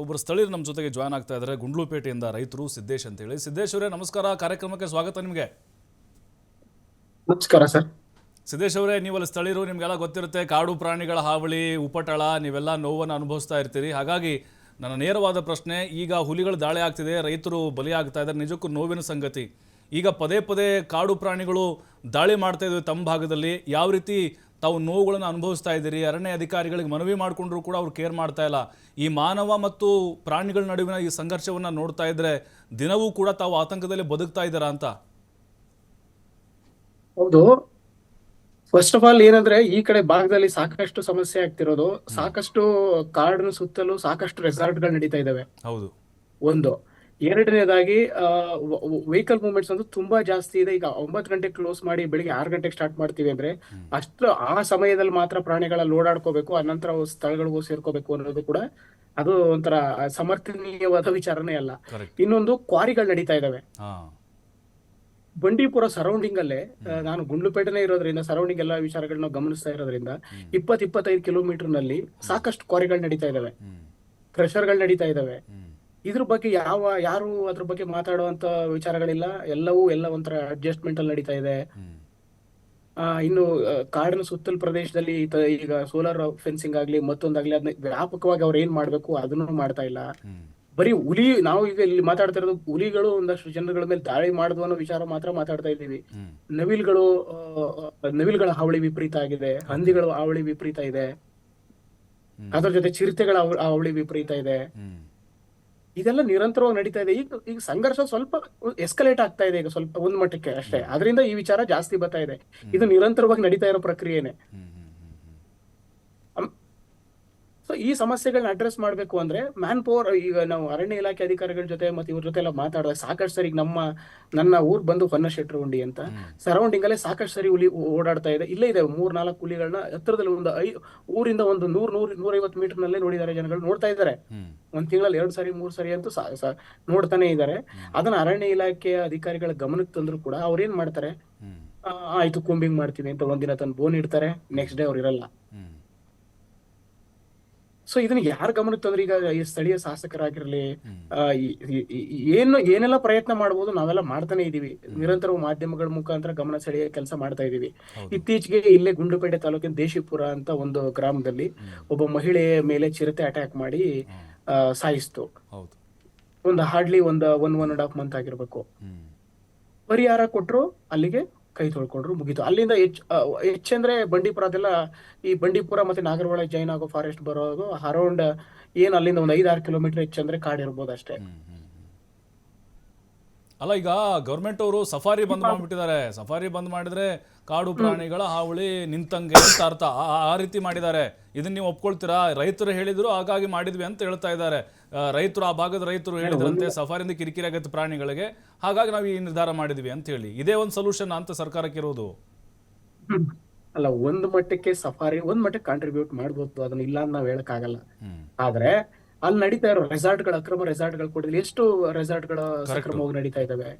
ಒಬ್ಬರು ಸ್ಥಳೀಯರು ನಮ್ಮ ಜೊತೆಗೆ ಜಾಯ್ನ್ ಆಗ್ತಾ ಇದ್ದಾರೆ ಗುಂಡ್ಲುಪೇಟೆಯಿಂದ ರೈತರು ಸಿದ್ದೇಶ್ ಅಂತೇಳಿ. ಸಿದ್ದೇಶ್ ಅವರೇ ನಮಸ್ಕಾರ. ಕಾರ್ಯಕ್ರಮಕ್ಕೆ ಸ್ವಾಗತ ನಿಮಗೆ. ನಮಸ್ಕಾರ ಸರ್. ಸಿದ್ದೇಶ್ ಅವರೇ ನೀವಲ್ಲಿ ಸ್ಥಳೀಯರು ನಿಮಗೆಲ್ಲ ಗೊತ್ತಿರುತ್ತೆ ಕಾಡು ಪ್ರಾಣಿಗಳ ಹಾವಳಿ ಉಪಟಳ ನೀವೆಲ್ಲ ನೋವನ್ನು ಅನುಭವಿಸ್ತಾ ಇರ್ತೀರಿ. ಹಾಗಾಗಿ ನನ್ನ ನೇರವಾದ ಪ್ರಶ್ನೆ ಈಗ ಹುಲಿಗಳು ದಾಳಿ ಆಗ್ತಿದೆ ರೈತರು ಬಲಿಯಾಗ್ತಾ ಇದ್ದಾರೆ ನಿಜಕ್ಕೂ ನೋವಿನ ಸಂಗತಿ. ಈಗ ಪದೇ ಪದೇ ಕಾಡು ಪ್ರಾಣಿಗಳು ದಾಳಿ ಮಾಡ್ತಾ ಇದ್ದಾವೆ ತಮ್ಮ ಭಾಗದಲ್ಲಿ. ಯಾವ ರೀತಿ ತಾವು ನೋವುಗಳನ್ನು ಅನುಭವಿಸ್ತಾ ಇದ್ದೀರಿ ಅರಣ್ಯ ಅಧಿಕಾರಿಗಳಿಗೆ ಮನವಿ ಮಾಡಿಕೊಂಡ್ರು ಕೂಡ ಅವ್ರು ಕೇರ್ ಮಾಡ್ತಾ ಇಲ್ಲ. ಈ ಮಾನವ ಮತ್ತು ಪ್ರಾಣಿಗಳ ನಡುವಿನ ಈ ಸಂಘರ್ಷವನ್ನು ನೋಡ್ತಾ ಇದ್ರೆ ದಿನವೂ ಕೂಡ ತಾವು ಆತಂಕದಲ್ಲಿ ಬದುಕ್ತಾ ಇದ್ದೀರಾ ಅಂತ? ಹೌದು. ಫಸ್ಟ್ ಆಫ್ ಆಲ್ ಏನಂದ್ರೆ ಈ ಕಡೆ ಭಾಗದಲ್ಲಿ ಸಾಕಷ್ಟು ಸಮಸ್ಯೆ ಆಗ್ತಿರೋದು. ಸಾಕಷ್ಟು ಕಾರ್ಡ್ ಸುತ್ತಲೂ ಸಾಕಷ್ಟು ರೆಸಾರ್ಟ್ಗಳು ನಡೀತಾ ಇದಾವೆ ಹೌದು. ಒಂದು. ಎರಡನೇದಾಗಿ ವೆಹಿಕಲ್ ಮೂವ್ಮೆಂಟ್ಸ್ ಅಂತೂ ತುಂಬಾ ಜಾಸ್ತಿ ಇದೆ. ಈಗ ಒಂಬತ್ತು ಗಂಟೆಗೆ ಕ್ಲೋಸ್ ಮಾಡಿ ಬೆಳಿಗ್ಗೆ ಆರು ಗಂಟೆಗೆ ಸ್ಟಾರ್ಟ್ ಮಾಡ್ತೀವಿ ಅಂದ್ರೆ ಅಷ್ಟು ಆ ಸಮಯದಲ್ಲಿ ಮಾತ್ರ ಪ್ರಾಣಿಗಳ ಓಡಾಡ್ಕೋಬೇಕು ಅನಂತರ ಸ್ಥಳಗಳಿಗೂ ಸೇರ್ಕೋಬೇಕು ಅನ್ನೋದು ಕೂಡ ಅದು ಒಂಥರ ಸಮರ್ಥನೀಯವಾದ ವಿಚಾರನೇ ಅಲ್ಲ. ಇನ್ನೊಂದು ಕ್ವಾರಿಗಳು ನಡೀತಾ ಇದಾವೆ. ಬಂಡೀಪುರ ಸರೌಂಡಿಂಗ್ ಅಲ್ಲೇ ನಾನು ಗುಂಡ್ಲುಪೇಟೆನೇ ಇರೋದ್ರಿಂದ ಸರೌಂಡಿಂಗ್ ಎಲ್ಲ ವಿಚಾರಗಳನ್ನ ಗಮನಿಸ್ತಾ ಇರೋದ್ರಿಂದ ಇಪ್ಪತ್ ಇಪ್ಪತ್ತೈದು ಕಿಲೋಮೀಟರ್ನಲ್ಲಿ ಸಾಕಷ್ಟು ಕ್ವಾರಿಗಳು ನಡೀತಾ ಇದಾವೆ. ಕ್ರಷರ್ಗಳು ನಡೀತಾ ಇದಾವೆ. ಇದ್ರ ಬಗ್ಗೆ ಯಾವ ಯಾರು ಅದ್ರ ಬಗ್ಗೆ ಮಾತಾಡುವಂತ ವಿಚಾರಗಳಿಲ್ಲ. ಎಲ್ಲವೂ ಎಲ್ಲ ಒಂಥರ ಅಡ್ಜಸ್ಟ್ಮೆಂಟ್ ಅಲ್ಲಿ ನಡೀತಾ ಇದೆ. ಇನ್ನು ಕಾಡಿನ ಸುತ್ತಲ ಪ್ರದೇಶದಲ್ಲಿ ಈಗ ಸೋಲಾರ್ ಫೆನ್ಸಿಂಗ್ ಆಗ್ಲಿ ಮತ್ತೊಂದಾಗ್ಲಿ ಅದನ್ನ ವ್ಯಾಪಕವಾಗಿ ಅವ್ರು ಏನ್ ಮಾಡ್ಬೇಕು ಅದನ್ನು ಮಾಡ್ತಾ ಇಲ್ಲ. ಬರೀ ಹುಲಿ ನಾವು ಈಗ ಇಲ್ಲಿ ಮಾತಾಡ್ತಾ ಇರೋದು ಹುಲಿಗಳು ಒಂದಷ್ಟು ಜನಗಳ ಮೇಲೆ ದಾಳಿ ಮಾಡುದು ಅನ್ನೋ ವಿಚಾರ ಮಾತ್ರ ಮಾತಾಡ್ತಾ ಇದ್ದೀವಿ. ನವಿಲ್ಗಳು ನವಿಲ್ಗಳ ಹಾವಳಿ ವಿಪರೀತ ಆಗಿದೆ. ಹಂದಿಗಳ ಹಾವಳಿ ವಿಪರೀತ ಇದೆ. ಅದರ ಜೊತೆ ಚಿರತೆಗಳ ಅವಳಿ ಹಾವಳಿ ವಿಪರೀತ ಇದೆ. ಇದೆಲ್ಲ ನಿರಂತರವಾಗಿ ನಡೀತಾ ಇದೆ. ಈಗ ಈಗ ಸಂಘರ್ಷ ಸ್ವಲ್ಪ ಎಸ್ಕಲೇಟ್ ಆಗ್ತಾ ಇದೆ ಈಗ ಸ್ವಲ್ಪ ಒಂದ್ ಮಟ್ಟಕ್ಕೆ ಅಷ್ಟೇ. ಅದರಿಂದ ಈ ವಿಚಾರ ಜಾಸ್ತಿ ಬರ್ತಾ ಇದೆ. ಇದು ನಿರಂತರವಾಗಿ ನಡೀತಾ ಇರೋ ಪ್ರಕ್ರಿಯೆನೆ ಹ್ಮ್ ಹ್ಮ್ ಹ್ಮ್ ಹ್ಮ್ ಸೊ ಈ ಸಮಸ್ಯೆಗಳನ್ನ ಅಡ್ರೆಸ್ ಮಾಡ್ಬೇಕು ಅಂದ್ರೆ ಮ್ಯಾನ್ ಪವರ್ ಈಗ ನಾವು ಅರಣ್ಯ ಇಲಾಖೆ ಅಧಿಕಾರಿಗಳ ಜೊತೆ ಮತ್ತೆ ಇವ್ರ ಜೊತೆ ಎಲ್ಲ ಮಾತಾಡಿದಾಗ ಸಾಕಷ್ಟು ಸರಿ ನಮ್ಮ ನನ್ನ ಊರ್ ಬಂದು ಹೊನ್ನಶೆಟ್ರುಗುಂಡಿ ಅಂತ. ಸರೌಂಡಿಂಗ್ ಅಲ್ಲೇ ಸಾಕಷ್ಟು ಸರಿ ಹುಲಿ ಓಡಾಡ್ತಾ ಇದೆ. ಇಲ್ಲೇ ಇದೆ ಮೂರ್ ನಾಲ್ಕು ಹುಲಿಗಳನ್ನ ಹತ್ರದಲ್ಲಿ ಒಂದು ಐ ಊರಿಂದ ಒಂದು ನೂರ್ ನೂರ್ ನೂರೈವತ್ತು ಮೀಟರ್ ನಲ್ಲೇ ನೋಡಿದ್ದಾರೆ ಜನಗಳು ನೋಡ್ತಾ ಇದ್ದಾರೆ. ಒಂದ್ ತಿಂಗಳಲ್ಲಿ ಎರಡು ಸಾರಿ ಮೂರ್ ಸಾರಿ ಅಂತೂ ನೋಡ್ತಾನೆ ಇದ್ದಾರೆ. ಅದನ್ನ ಅರಣ್ಯ ಇಲಾಖೆಯ ಅಧಿಕಾರಿಗಳ ಗಮನಕ್ಕೆ ತಂದ್ರು ಕೂಡ ಅವ್ರೇನ್ ಮಾಡ್ತಾರೆ? ಆಯ್ತು ಕೂಂಬಿಂಗ್ ಮಾಡ್ತೀನಿ ಅಂತ ಒಂದಿನ ತನ್ನ ಬೋನ್ ಇಡ್ತಾರೆ. ನೆಕ್ಸ್ಟ್ ಡೇ ಅವ್ರು ಇರಲ್ಲ. ಸೊ ಇದನ್ನ ಯಾರು ಗಮನಕ್ಕೆ ತಂದ್ರೆ? ಈಗ ಈ ಸ್ಥಳೀಯ ಶಾಸಕರಾಗಿರ್ಲಿ ಏನು ಏನೆಲ್ಲ ಪ್ರಯತ್ನ ಮಾಡಬಹುದು ನಾವೆಲ್ಲ ಮಾಡ್ತಾನೆ ಇದೀವಿ. ನಿರಂತರ ಮಾಧ್ಯಮಗಳ ಮುಖಾಂತರ ಗಮನ ಸೆಳೆಯ ಕೆಲಸ ಮಾಡ್ತಾ ಇದೀವಿ. ಇತ್ತೀಚೆಗೆ ಇಲ್ಲೇ ಗುಂಡುಪೇಟೆ ತಾಲೂಕಿನ ದೇಶಿಪುರ ಅಂತ ಒಂದು ಗ್ರಾಮದಲ್ಲಿ ಒಬ್ಬ ಮಹಿಳೆಯ ಮೇಲೆ ಚಿರತೆ ಅಟ್ಯಾಕ್ ಮಾಡಿ ಸಾಯಿಸ್ತು. ಒಂದು ಹಾರ್ಡ್ಲಿ ಒಂದು one one and half month ಆಗಿರ್ಬೇಕು. ಪರಿಹಾರ ಕೊಟ್ಟರು ಅಲ್ಲಿಗೆ ಕೈ ತೊಳ್ಕೊಂಡ್ರು, ಮುಗೀತು ಅಲ್ಲಿಂದ ಹೆಚ್ಚು ಹೆಚ್ಚಂದ್ರೆ ಬಂಡೀಪುರದೆಲ್ಲ ಈ ಬಂಡೀಪುರ ಮತ್ತೆ ನಾಗರಹೊಳೆ ಜೈನ್ ಆಗೋ ಫಾರೆಸ್ಟ್ ಬರೋದು ಅರೌಂಡ್ ಏನ್ ಅಲ್ಲಿಂದ ಒಂದು ಐದಾರು ಕಿಲೋಮೀಟರ್ ಹೆಚ್ಚಂದ್ರೆ ಕಾಡಿರ್ಬೋದು ಅಷ್ಟೇ. ಅಲ್ಲ ಈಗ ಗೌರ್ಮೆಂಟ್ ಅವರು ಸಫಾರಿ ಬಂದ್ ಮಾಡ್ಬಿಟ್ಟಿದ್ದಾರೆ. ಸಫಾರಿ ಬಂದ್ ಮಾಡಿದ್ರೆ ಕಾಡು ಪ್ರಾಣಿಗಳ ಹಾವಳಿ ನಿಂತಂಗೆ ಅಂತ ಅರ್ಥ. ಆ- ರೀತಿ ಮಾಡಿದ್ದಾರೆ. ಇದನ್ನ ನೀವು ಒಪ್ಕೊಳ್ತೀರಾ? ರೈತರು ಹೇಳಿದ್ರು ಹಾಗಾಗಿ ಮಾಡಿದ್ವಿ ಅಂತ ಹೇಳ್ತಾ ಇದ್ದಾರೆ. ರೈತರು ಆ ಭಾಗದ ರೈತರು ಹೇಳಿದ್ರಂತೆ ಸಫಾರಿಯಿಂದ ಕಿರಿಕಿರಿ ಆಗತ್ತೆ ಪ್ರಾಣಿಗಳಿಗೆ. ಹಾಗಾಗಿ ನಾವು ಈ ನಿರ್ಧಾರ ಮಾಡಿದ್ವಿ ಅಂತ ಹೇಳಿ. ಇದೇ ಒಂದು ಸೊಲ್ಯೂಷನ್ ಅಂತ ಸರ್ಕಾರಕ್ಕೆ ಇರೋದು? ಅಲ್ಲ ಒಂದ್ ಮಟ್ಟಕ್ಕೆ ಸಫಾರಿ ಒಂದ್ ಮಟ್ಟಕ್ಕೆ ಕಾಂಟ್ರಿಬ್ಯೂಟ್ ಮಾಡ್ಬೋದು. ಅದನ್ನ ಇಲ್ಲ ಅಂತ ನಾವ್ ಹೇಳಕ್ ಆಗಲ್ಲ ಆದ್ರೆ ಅಲ್ಲಿ ನಡೀತಾ ಇರೋ ರೆಸಾರ್ಟ್ಗಳ ಅಕ್ರಮ ರೆಸಾರ್ಟ್ಗಳು ಕೊಡಿದ್ರೆ ಎಷ್ಟು ರೆಸಾರ್ಟ್ಗಳ ಸಕ್ರಮವಾಗಿ ನಡೀತಾ ಇದಾವೆ?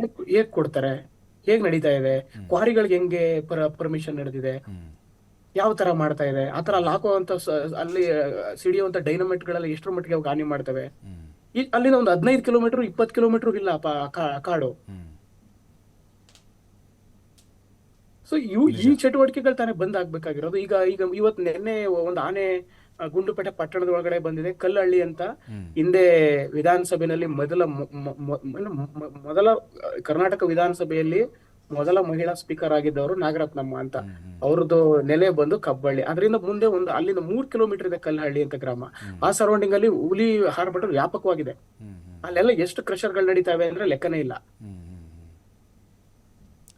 ಹೇಗ್- ಕೊಡ್ತಾರೆ? ಹೇಗ್ ನಡೀತಾ ಇದೆ ಕ್ವಾರಿಗಳಿಗೆ ಹೆಂಗೆ ಪರ್ಮಿಷನ್ ನಡೆದಿದೆ? ಯಾವ ತರ ಮಾಡ್ತಾ ಇದೆ ಆತರ ಅಲ್ಲಿ ಹಾಕುವಂತ ಅಲ್ಲಿ ಸಿಡಿಯುವಂತ ಡೈನಮೈಟ್ ಗಳೆಲ್ಲ ಎಷ್ಟರ ಮಟ್ಟಿಗೆ ಅವು ಹಾನಿ ಮಾಡ್ತವೆ. ಅಲ್ಲಿಂದ ಒಂದು ಹದಿನೈದು ಕಿಲೋಮೀಟರ್ ಇಪ್ಪತ್ತು ಕಿಲೋಮೀಟರ್ ಇಲ್ಲ ಕಾಡು. ಸೊ ಇವು ಈ ಚಟುವಟಿಕೆಗಳು ತಾನೇ ಬಂದ್ ಆಗ್ಬೇಕಾಗಿರೋದು. ಈಗ ಈಗ ಇವತ್ ನಿನ್ನೆ ಒಂದು ಆನೆ ಆ, ಗುಂಡ್ಲುಪೇಟೆ ಪಟ್ಟಣದ ಒಳಗಡೆ ಬಂದಿದೆ. ಕಲ್ಲಹಳ್ಳಿ ಅಂತ ಹಿಂದೆ ವಿಧಾನಸಭೆಯಲ್ಲಿ ಮೊದಲ ಮೊದಲ ಕರ್ನಾಟಕ ವಿಧಾನಸಭೆಯಲ್ಲಿ ಮೊದಲ ಮಹಿಳಾ ಸ್ಪೀಕರ್ ಆಗಿದ್ದವರು ನಾಗರತ್ನಮ್ಮ ಅಂತ. ಅವ್ರದ್ದು ನೆಲೆ ಬಂದು ಕಬ್ಬಳ್ಳಿ. ಅದರಿಂದ ಮುಂದೆ ಒಂದು ಅಲ್ಲಿಂದ ಮೂರ್ ಕಿಲೋಮೀಟರ್ ಇದೆ ಕಲ್ಲಹಳ್ಳಿ ಅಂತ ಗ್ರಾಮ. ಆ ಸರೌಂಡಿಂಗ್ ಅಲ್ಲಿ ಹುಲಿ ಹಾರ್ಬಿಟ್ಟು ವ್ಯಾಪಕವಾಗಿದೆ. ಅಲ್ಲೆಲ್ಲ ಎಷ್ಟು ಕ್ರಷರ್ಗಳು ನಡೀತಾವೆ ಅಂದ್ರೆ ಲೆಕ್ಕನೇ ಇಲ್ಲ.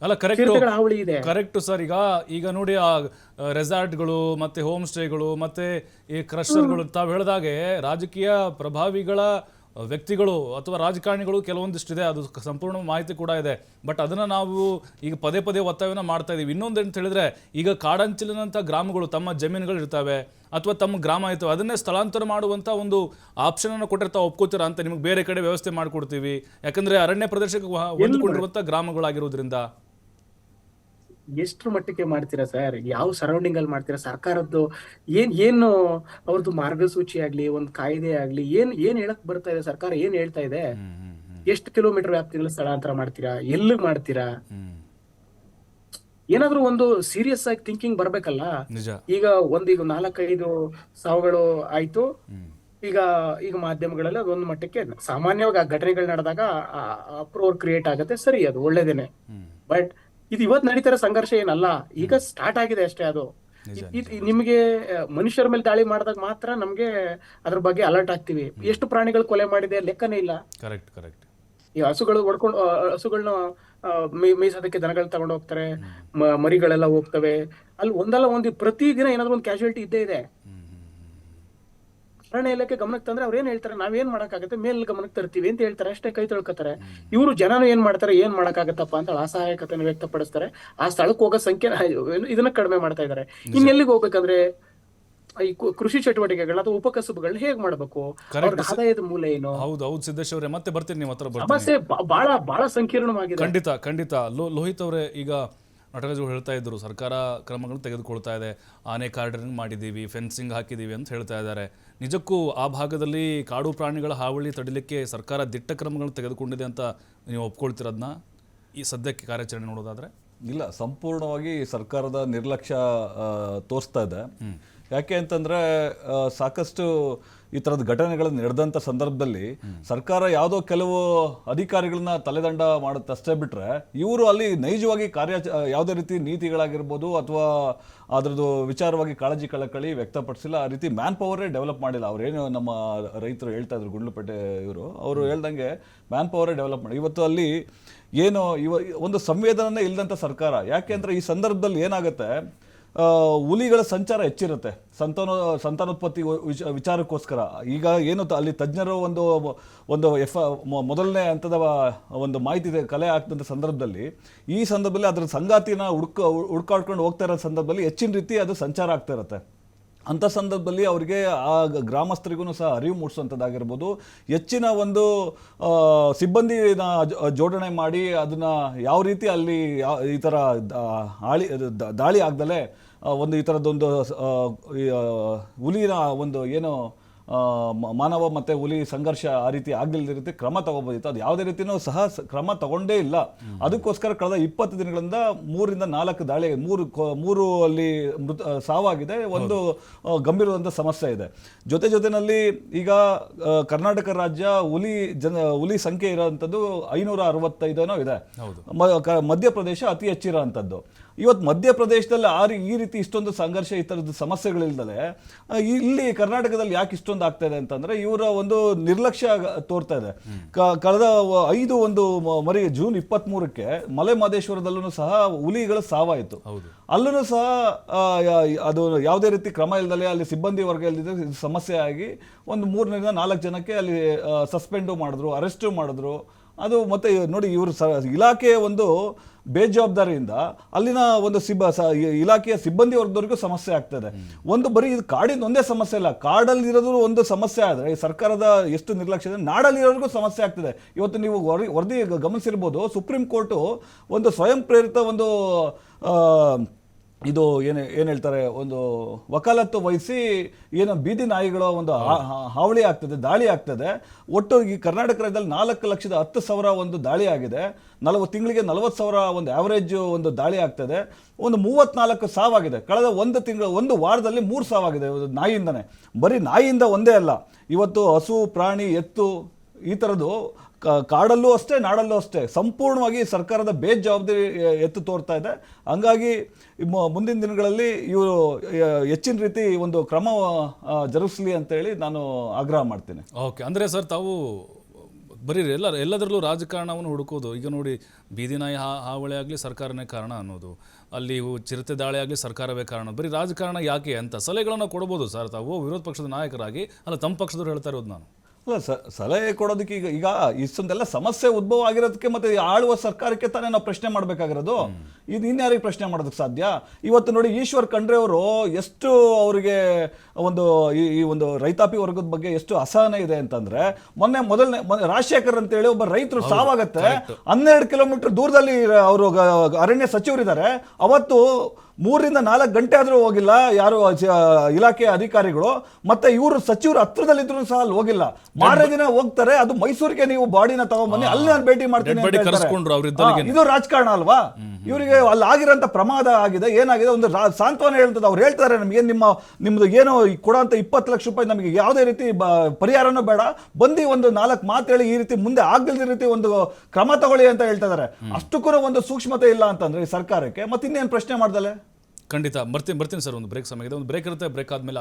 ಅಲ್ಲ ಕರೆಕ್ಟ್ ಚಿರತೆಗಳ ಹಾವಳಿ ಇದೆ. ಕರೆಕ್ಟ್ ಸರ್ ಈಗ ಈಗ ನೋಡಿ ಆ ರೆಸಾರ್ಟ್ಗಳು ಮತ್ತೆ ಹೋಮ್ ಸ್ಟೇಗಳು ಮತ್ತೆ ಈ ಕ್ರಷರ್ಗಳು ತಾವು ಹೇಳಿದಾಗೆ ರಾಜಕೀಯ ಪ್ರಭಾವಿಗಳ ವ್ಯಕ್ತಿಗಳು ಅಥವಾ ರಾಜಕಾರಣಿಗಳು ಕೆಲವೊಂದಿಷ್ಟಿದೆ. ಅದು ಸಂಪೂರ್ಣ ಮಾಹಿತಿ ಕೂಡ ಇದೆ. ಬಟ್ ಅದನ್ನ ನಾವು ಈಗ ಪದೇ ಪದೇ ಒತ್ತಾಯನ ಮಾಡ್ತಾ ಇದೀವಿ. ಇನ್ನೊಂದು ಅಂತ ಹೇಳಿದ್ರೆ ಈಗ ಕಾಡಂಚಿಲಿನಂಥ ಗ್ರಾಮಗಳು ತಮ್ಮ ಜಮೀನುಗಳು ಇರ್ತವೆ ಅಥವಾ ತಮ್ಮ ಗ್ರಾಮ ಇರ್ತವೆ ಅದನ್ನೇ ಸ್ಥಳಾಂತರ ಮಾಡುವಂಥ ಒಂದು ಆಪ್ಷನ್ ಅನ್ನು ಕೊಟ್ಟರೆ ತಾವು ಒಪ್ಕೋತೀರಾ ಅಂತ ನಿಮಗೆ ಬೇರೆ ಕಡೆ ವ್ಯವಸ್ಥೆ ಮಾಡಿಕೊಡ್ತೀವಿ. ಯಾಕಂದ್ರೆ ಅರಣ್ಯ ಪ್ರದೇಶಕ್ಕೆ ಹೊಂದಿಕೊಂಡಿರುವಂಥ ಗ್ರಾಮಗಳಾಗಿರೋದ್ರಿಂದ. ಎಷ್ಟ್ರ ಮಟ್ಟಕ್ಕೆ ಮಾಡ್ತೀರಾ ಸರ್? ಯಾವ ಸರೌಂಡಿಂಗ್ ಅಲ್ಲಿ ಮಾಡ್ತೀರಾ? ಸರ್ಕಾರದ್ದು ಏನ್ ಏನು ಅವ್ರದ್ದು ಮಾರ್ಗಸೂಚಿ ಆಗ್ಲಿ ಒಂದ್ ಕಾಯ್ದೆ ಆಗ್ಲಿ ಏನ್ ಏನ್ ಹೇಳಕ್ ಬರ್ತಾ ಇದೆ? ಸರ್ಕಾರ ಏನ್ ಹೇಳ್ತಾ ಇದೆ? ಎಷ್ಟು ಕಿಲೋಮೀಟರ್ ವ್ಯಾಪ್ತಿಗಳ ಸ್ಥಳಾಂತರ ಮಾಡ್ತೀರಾ? ಎಲ್ಲಿ ಮಾಡ್ತೀರಾ? ಏನಾದ್ರು ಒಂದು ಸೀರಿಯಸ್ ಆಗಿ ಥಿಂಕಿಂಗ್ ಬರ್ಬೇಕಲ್ಲ? ಒಂದ್ ಈಗ ಒಂದೀಗ ನಾಲ್ಕೈದು ಸಾವುಗಳು ಆಯ್ತು. ಈಗ ಈಗ ಮಾಧ್ಯಮಗಳಲ್ಲಿ ಅದೊಂದು ಮಟ್ಟಕ್ಕೆ ಸಾಮಾನ್ಯವಾಗಿ ಆ ಘಟನೆಗಳು ನಡೆದಾಗ ಅಪ್ರೋರ್ ಕ್ರಿಯೇಟ್ ಆಗುತ್ತೆ. ಸರಿ ಅದು ಒಳ್ಳೇದೇನೆ. ಬಟ್ ಇದು ಇವತ್ತು ನಡೀತಾರ ಸಂಘರ್ಷ ಏನಲ್ಲ ಈಗ ಸ್ಟಾರ್ಟ್ ಆಗಿದೆ ಅಷ್ಟೇ ಅದು. ನಿಮ್ಗೆ ಮನುಷ್ಯರ ಮೇಲೆ ದಾಳಿ ಮಾಡಿದಾಗ ಮಾತ್ರ ನಮ್ಗೆ ಅದ್ರ ಬಗ್ಗೆ ಅಲರ್ಟ್ ಆಗ್ತೀವಿ. ಎಷ್ಟು ಪ್ರಾಣಿಗಳು ಕೊಲೆ ಮಾಡಿದೆ ಲೆಕ್ಕನೇ ಇಲ್ಲ. ಕರೆಕ್ಟ್ ಕರೆಕ್ಟ್ ಈ ಹಸುಗಳು ಹೊಡ್ಕೊಂಡು ಹಸುಗಳನ್ನ ಮೇಯ್ಸೋದಕ್ಕೆ ದನಗಳು ತಗೊಂಡು ಹೋಗ್ತಾರೆ ಮರಿಗಳೆಲ್ಲ ಹೋಗ್ತವೆ. ಅಲ್ಲಿ ಒಂದಲ್ಲ ಒಂದು ಪ್ರತಿ ದಿನ ಏನಾದ್ರು ಒಂದು ಕ್ಯಾಶುಯಾಲಿಟಿ ಇದ್ದೇ ಇದೆ. ಅರಣ್ಯ ಇಲಾಖೆ ಗಮನಕ್ಕೆ ತಂದ್ರೆ ಅವ್ರು ಏನ್ ಹೇಳ್ತಾರೆ? ನಾವೇನ್ ಮಾಡಕ್ಕಾಗತ್ತೆ? ಮೇಲ್ ಗಮನಕ್ಕೆ ತರ್ತೀವಿ ಅಂತ ಹೇಳ್ತಾರೆ. ಅಷ್ಟೇ ಕೈ ತೊಳ್ಕೊತಾರೆ. ಇವರು ಜನನು ಏನ್ ಮಾಡ್ತಾರೆ? ಏನ್ ಮಾಡಕ್ಕಾಗತ್ತಪ್ಪ ಅಂತ ಅಸಹಾಯಕತೆಯನ್ನು ವ್ಯಕ್ತಪಡಿಸ್ತಾರೆ. ಆ ಸ್ಥಳಕ್ಕೆ ಹೋಗೋ ಸಂಖ್ಯೆ ಇದನ್ನ ಕಡಿಮೆ ಮಾಡ್ತಾ ಇದ್ದಾರೆ. ಇನ್ನೆಲ್ಲಿಗೆ ಹೋಗ್ಬೇಕಂದ್ರೆ ಈ ಕೃಷಿ ಚಟುವಟಿಕೆಗಳು ಅಥವಾ ಉಪಕಸಬುಗಳನ್ನ ಹೇಗ್ ಮಾಡ್ಬೇಕು? ಆದಾಯದ ಮೂಲ ಏನು? ಹೌದು ಹೌದು ಸಿದ್ದೇಶ್ ಅವರೇ ಮತ್ತೆ ಬರ್ತೀನಿ ನೀವು ಹತ್ರ ಬರ್ತೀನಿ. ಸಮಸ್ಯೆ ಬಹಳ ಬಹಳ ಸಂಕೀರ್ಣವಾಗಿದೆ. ಖಂಡಿತ ಖಂಡಿತ. ಲೋಹಿತ್ ಅವರೇ ಈಗ ನಟರಾಜು ಹೇಳ್ತಾ ಇದ್ದರು ಸರ್ಕಾರ ಕ್ರಮಗಳು ತೆಗೆದುಕೊಳ್ತಾ ಇದೆ ಆನೆ ಕಾರ್ಡರಿಂಗ್ ಮಾಡಿದ್ದೀವಿ ಫೆನ್ಸಿಂಗ್ ಹಾಕಿದ್ದೀವಿ ಅಂತ ಹೇಳ್ತಾ ಇದ್ದಾರೆ. ನಿಜಕ್ಕೂ ಆ ಭಾಗದಲ್ಲಿ ಕಾಡು ಪ್ರಾಣಿಗಳ ಹಾವಳಿ ತಡಿಲಿಕ್ಕೆ ಸರ್ಕಾರ ದಿಟ್ಟ ಕ್ರಮಗಳನ್ನು ತೆಗೆದುಕೊಂಡಿದೆ ಅಂತ ನೀವು ಒಪ್ಕೊಳ್ತಿರೋದನ್ನ ಈ ಸದ್ಯಕ್ಕೆ ಕಾರ್ಯಾಚರಣೆ ನೋಡೋದಾದ್ರೆ? ಇಲ್ಲ ಸಂಪೂರ್ಣವಾಗಿ ಸರ್ಕಾರದ ನಿರ್ಲಕ್ಷ್ಯ ತೋರಿಸ್ತಾ ಇದೆ. ಯಾಕೆ ಅಂತಂದರೆ ಸಾಕಷ್ಟು ಈ ಥರದ ಘಟನೆಗಳನ್ನು ನಡೆದಂಥ ಸಂದರ್ಭದಲ್ಲಿ ಸರ್ಕಾರ ಯಾವುದೋ ಕೆಲವು ಅಧಿಕಾರಿಗಳನ್ನ ತಲೆದಂಡ ಮಾಡುತ್ತೆ ಅಷ್ಟೇ ಬಿಟ್ರೆ ಇವರು ಅಲ್ಲಿ ನೈಜವಾಗಿ ಕಾರ್ಯ ಯಾವುದೇ ರೀತಿ ನೀತಿಗಳಾಗಿರ್ಬೋದು ಅಥವಾ ಅದರದ್ದು ವಿಚಾರವಾಗಿ ಕಾಳಜಿ ಕಳಕಳಿ ವ್ಯಕ್ತಪಡಿಸಿಲ್ಲ, ಆ ರೀತಿ ಮ್ಯಾನ್ ಪವರೇ ಡೆವಲಪ್ ಮಾಡಿಲ್ಲ. ಅವ್ರೇನು ನಮ್ಮ ರೈತರು ಹೇಳ್ತಾ ಇದ್ರು ಗುಂಡ್ಲುಪೇಟೆ ಇವರು, ಅವರು ಹೇಳ್ದಂಗೆ ಮ್ಯಾನ್ ಪವರೇ ಡೆವಲಪ್ ಮಾಡಿ. ಇವತ್ತು ಅಲ್ಲಿ ಏನು ಇವ, ಒಂದು ಸಂವೇದನೆ ಇಲ್ಲದಂಥ ಸರ್ಕಾರ. ಯಾಕೆ ಅಂದರೆ ಈ ಸಂದರ್ಭದಲ್ಲಿ ಏನಾಗುತ್ತೆ ಹುಲಿಗಳ ಸಂಚಾರ ಹೆಚ್ಚಿರುತ್ತೆ. ಸಂತಾನ, ಸಂತಾನೋತ್ಪತ್ತಿ ವಿಚ- ವಿಚಾರಕ್ಕೋಸ್ಕರ. ಈಗ ಏನು ಅಲ್ಲಿ ತಜ್ಞರು ಒಂದು ಒಂದು ಎಫ್ ಮೊದಲನೇ ಹಂತದ, ಒಂದು ಮಾಹಿತಿ ಕಲೆ ಆಗ್ತಂಥ ಸಂದರ್ಭದಲ್ಲಿ, ಈ ಸಂದರ್ಭದಲ್ಲಿ ಅದರ ಸಂಗಾತಿನ ಹುಡ್ಕ, ಹುಡ್ಕಾಡ್ಕೊಂಡು ಹೋಗ್ತಾ ಇರೋ ಸಂದರ್ಭದಲ್ಲಿ ಹೆಚ್ಚಿನ ರೀತಿ ಅದು ಸಂಚಾರ ಆಗ್ತಾ ಇರುತ್ತೆ. ಅಂಥ ಸಂದರ್ಭದಲ್ಲಿ ಅವರಿಗೆ ಆ ಗ್ರಾಮಸ್ಥರಿಗೂ ಸಹ ಅರಿವು ಮೂಡಿಸುವಂಥದ್ದಾಗಿರ್ಬೋದು. ಹೆಚ್ಚಿನ ಒಂದು ಸಿಬ್ಬಂದಿ ಸಿಬ್ಬಂದಿನ ಜೋಡಣೆ ಮಾಡಿ ಅದನ್ನು ಯಾವ ರೀತಿ ಅಲ್ಲಿ ಈ ಥರ ಹಾಳಿ ದಾಳಿ ಆಗ್ದಲೇ ಒಂದು ಈ ಥರದ್ದೊಂದು ಹುಲಿನ ಒಂದು ಏನು ಮಾನವ ಮತ್ತು ಹುಲಿ ಸಂಘರ್ಷ ಆ ರೀತಿ ಆಗಲಿಲ್ಲದ ರೀತಿ ಕ್ರಮ ತಗೋಬೋದಿತ್ತು. ಅದು ಯಾವುದೇ ರೀತಿಯೂ ಸಹ ಕ್ರಮ ತಗೊಂಡೇ ಇಲ್ಲ. ಅದಕ್ಕೋಸ್ಕರ ಕಳೆದ ಇಪ್ಪತ್ತು ದಿನಗಳಿಂದ ಮೂರಿಂದ ನಾಲ್ಕು ದಾಳಿ ಮೂರು ಮೂರು ಅಲ್ಲಿ ಮೃತ ಸಾವಾಗಿದೆ ಒಂದು ಗಂಭೀರವಾದಂಥ ಸಮಸ್ಯೆ ಇದೆ. ಜೊತೆ ಜೊತೆಯಲ್ಲಿ ಈಗ ಕರ್ನಾಟಕ ರಾಜ್ಯ ಹುಲಿ ಜನ ಹುಲಿ ಸಂಖ್ಯೆ ಇರೋವಂಥದ್ದು ಐನೂರ ಅರವತ್ತೈದನೋ ಇದೆ. ಮಧ್ಯಪ್ರದೇಶ ಅತಿ ಹೆಚ್ಚಿರೋವಂಥದ್ದು ಇವತ್ತು ಮಧ್ಯಪ್ರದೇಶದಲ್ಲಿ ಆ ರೀ- ಈ ರೀತಿ ಇಷ್ಟೊಂದು ಸಂಘರ್ಷ ಈ ಥರದ ಸಮಸ್ಯೆಗಳಿಲ್ದಲೆ ಇಲ್ಲಿ ಕರ್ನಾಟಕದಲ್ಲಿ ಯಾಕೆ ಇಷ್ಟೊಂದು ಆಗ್ತಾ ಇದೆ ಅಂತಂದರೆ ಇವರ ಒಂದು ನಿರ್ಲಕ್ಷ್ಯ ತೋರ್ತಾ ಇದೆ. ಕ- ಕಳೆದ ಐದು ಒಂದು ಮರಿ ಜೂನ್ ಇಪ್ಪತ್ತ್ ಮೂರಕ್ಕೆ ಮಲೆ ಮಹದೇಶ್ವರದಲ್ಲೂ ಸಹ ಹುಲಿಗಳು ಸಾವಾಯಿತು. ಅಲ್ಲೂ ಸಹ ಅದು ಯಾವುದೇ ರೀತಿ ಕ್ರಮ ಇಲ್ಲದಲೆ ಅಲ್ಲಿ ಸಿಬ್ಬಂದಿ ವರ್ಗ ಇಲ್ಲದಿದ್ದರೆ ಸಮಸ್ಯೆ ಆಗಿ ಒಂದು ಮೂರರಿಂದ ನಾಲ್ಕು ಜನಕ್ಕೆ ಅಲ್ಲಿ ಸಸ್ಪೆಂಡು ಮಾಡಿದ್ರು ಅರೆಸ್ಟು ಮಾಡಿದ್ರು. ಅದು ಮತ್ತೆ ನೋಡಿ ಇವರು ಸ ಇಲಾಖೆಯ ಒಂದು ಬೇಜವಾಬ್ದಾರಿಯಿಂದ ಅಲ್ಲಿನ ಒಂದು ಸಿಬ್ಬ ಸ- ಇಲಾಖೆಯ ಸಿಬ್ಬಂದಿ ವರ್ಗದವರಿಗೂ ಸಮಸ್ಯೆ ಆಗ್ತದೆ ಒಂದು ಬರೀ ಇದು ಕಾಡಿನ ಒಂದೇ ಸಮಸ್ಯೆ ಇಲ್ಲ. ಕಾಡಲ್ಲಿ ಇರೋದು ಒಂದು ಸಮಸ್ಯೆ ಆದರೆ ಸರ್ಕಾರದ ಎಷ್ಟು ನಿರ್ಲಕ್ಷ್ಯ ಇದೆ ನಾಡಲ್ಲಿ ಇರೋರಿಗೂ ಸಮಸ್ಯೆ ಆಗ್ತದೆ ಇವತ್ತು ನೀವು ವರದಿ ಗಮನಿಸಿರ್ಬೋದು, ಸುಪ್ರೀಂ ಕೋರ್ಟು ಒಂದು ಸ್ವಯಂ ಪ್ರೇರಿತ ಒಂದು ಇದು ಏನು ಏನು ಹೇಳ್ತಾರೆ, ಒಂದು ವಕಾಲತ್ತು ವಹಿಸಿ ಏನು ಬೀದಿ ನಾಯಿಗಳ ಒಂದು ಹಾವಳಿ ಆಗ್ತದೆ, ದಾಳಿ ಆಗ್ತದೆ. ಒಟ್ಟು ಈ ಕರ್ನಾಟಕ ರಾಜ್ಯದಲ್ಲಿ ನಾಲ್ಕು ಲಕ್ಷದ ಹತ್ತು ಸಾವಿರ ಒಂದು ದಾಳಿ ಆಗಿದೆ. ನಲವತ್ತು ತಿಂಗಳಿಗೆ ನಲವತ್ತು ಸಾವಿರ ಒಂದು ಆವರೇಜ್ ಒಂದು ದಾಳಿ ಆಗ್ತದೆ. ಒಂದು ಮೂವತ್ನಾಲ್ಕು ಸಾವಾಗಿದೆ ಕಳೆದ ಒಂದು ತಿಂಗಳು, ಒಂದು ವಾರದಲ್ಲಿ ಮೂರು ಸಾವಾಗಿದೆ ನಾಯಿಯಿಂದನೇ. ಬರೀ ನಾಯಿಯಿಂದ ಒಂದೇ ಅಲ್ಲ. ಇವತ್ತು ಹಸು, ಪ್ರಾಣಿ, ಎತ್ತು ಈ ಥರದ್ದು ಕಾಡಲ್ಲೂ ಅಷ್ಟೇ, ನಾಡಲ್ಲೂ ಅಷ್ಟೇ. ಸಂಪೂರ್ಣವಾಗಿ ಸರ್ಕಾರದ ಬೇಜವಾಬ್ದಾರಿ ಎತ್ತು ತೋರ್ತಾ ಇದೆ. ಹಂಗಾಗಿ ಮುಂದಿನ ದಿನಗಳಲ್ಲಿ ಇವರು ಹೆಚ್ಚಿನ ರೀತಿ ಒಂದು ಕ್ರಮ ಜರುಗಿಸಲಿ ಅಂತ ಅಂತೇಳಿ ನಾನು ಆಗ್ರಹ ಮಾಡ್ತೀನಿ. ಓಕೆ. ಅಂದರೆ ಸರ್, ತಾವು ಬರೀ ಎಲ್ಲ, ಎಲ್ಲದರಲ್ಲೂ ರಾಜಕಾರಣವನ್ನು ಹುಡುಕೋದು. ಈಗ ನೋಡಿ ಬೀದಿನಾಯಿ ಹಾ, ಹಾವಳಿ ಆಗಲಿ ಸರ್ಕಾರನೇ ಕಾರಣ ಅನ್ನೋದು. ಅಲ್ಲಿ ಚಿರತೆ ದಾಳಿ ಆಗಲಿ ಸರ್ಕಾರವೇ ಕಾರಣ ಬರೀ ರಾಜಕಾರಣ ಯಾಕೆ ಅಂತ ಸಲಹೆಗಳನ್ನು ಕೊಡ್ಬೋದು ಸರ್ ತಾವು. ವಿರೋಧ ಪಕ್ಷದ ನಾಯಕರಾಗಿ, ಅಲ್ಲ, ತಮ್ಮ ಪಕ್ಷದವ್ರು ಹೇಳ್ತಾ ಇರೋದು ನಾನು. ಅಲ್ಲ ಸ- ಸಲಹೆ ಕೊಡೋದಕ್ಕೆ ಈಗ ಈಗ ಇಷ್ಟೊಂದೆಲ್ಲ ಸಮಸ್ಯೆ ಉದ್ಭವ ಆಗಿರೋದಕ್ಕೆ ಮತ್ತೆ ಆಳುವ ಸರ್ಕಾರಕ್ಕೆ ತಾನೇ ನಾವು ಪ್ರಶ್ನೆ ಮಾಡ್ಬೇಕಾಗಿರೋದು? ಇದು ಇನ್ಯಾರಿಗೆ ಪ್ರಶ್ನೆ ಮಾಡೋದಕ್ಕೆ ಸಾಧ್ಯ? ಇವತ್ತು ನೋಡಿ ಈಶ್ವರ್ ಖಂಡ್ರೆ ಅವರು ಎಷ್ಟು ಅವರಿಗೆ ಒಂದು ಈ ಈ ಒಂದು ರೈತಾಪಿ ವರ್ಗದ ಬಗ್ಗೆ ಎಷ್ಟು ಅಸಹನೆ ಇದೆ ಅಂತಂದ್ರೆ ಮೊನ್ನೆ ಮೊದಲನೇ ಮೊನ್ನೆ ರಾಜಶೇಖರ್ ಅಂತ ಹೇಳಿ ಒಬ್ಬ ರೈತರು ಸಾವಾಗತ್ತೆ. ಹನ್ನೆರಡು ಕಿಲೋಮೀಟರ್ ದೂರದಲ್ಲಿ ಅವರು ಅರಣ್ಯ ಸಚಿವರಿದ್ದಾರೆ. ಅವತ್ತು ಮೂರರಿಂದ ನಾಲ್ಕು ಗಂಟೆ ಆದರೂ ಹೋಗಿಲ್ಲ. ಯಾರು ಇಲಾಖೆ ಅಧಿಕಾರಿಗಳು ಮತ್ತೆ ಇವರು ಸಚಿವರು ಹತ್ರದಲ್ಲಿದ್ರು ಸಹ ಅಲ್ಲಿ ಹೋಗಿಲ್ಲ. ಮಾರನೇ ದಿನ ಹೋಗ್ತಾರೆ ಅದು ಮೈಸೂರಿಗೆ ನೀವು ಬಾಡಿನ ತಗೊಂಡ್ಬನ್ನಿ ಅಲ್ಲಿ ನಾನು ಭೇಟಿ ಮಾಡ್ತೀನಿ ಇದು ರಾಜಕಾರಣ ಅಲ್ವಾ? ಇವರಿಗೆ ಅಲ್ಲಿ ಆಗಿರೋಂಥ ಪ್ರಮಾದ ಆಗಿದೆ ಏನಾಗಿದೆ ಒಂದು ಸಾಂತ್ವನ ಹೇಳ್ತದೆ ಅವ್ರು ಹೇಳ್ತಾರೆ ನಮಗೆ ನಿಮ್ಮ ನಿಮ್ಮದು ಏನೋ ಕೊಡೋಂಥ ಇಪ್ಪತ್ತು ಲಕ್ಷ ರೂಪಾಯಿ ನಮಗೆ ಯಾವುದೇ ರೀತಿ ಬ- ಪರಿಹಾರನೂ ಬೇಡ ಬಂದು ಒಂದು ನಾಲ್ಕು ಮಾತು ಹೇಳಿ ಈ ರೀತಿ ಮುಂದೆ ಆಗದಿದ್ದ ರೀತಿ ಒಂದು ಕ್ರಮ ತಗೊಳ್ಳಿ ಅಂತ ಹೇಳ್ತಾ ಇದ್ದಾರೆ. ಅಷ್ಟಕ್ಕೂ ಒಂದು ಸೂಕ್ಷ್ಮತೆ ಇಲ್ಲ ಅಂತಂದ್ರೆ ಈ ಸರ್ಕಾರಕ್ಕೆ. ಮತ್ತೆ ಇನ್ನೇನು ಪ್ರಶ್ನೆ ಮಾಡ್ದಲೆ? ಖಂಡಿತ ಬರ್ತೀನಿ ಬರ್ತೀನಿ ಸರ್ ಒಂದು ಬ್ರೇಕ್ ಸಮಯ ಇದೆ. ಒಂದು ಬ್ರೇಕ್ ಇರುತ್ತೆ ಬ್ರೇಕ್ ಆದ್ಮೇಲೆ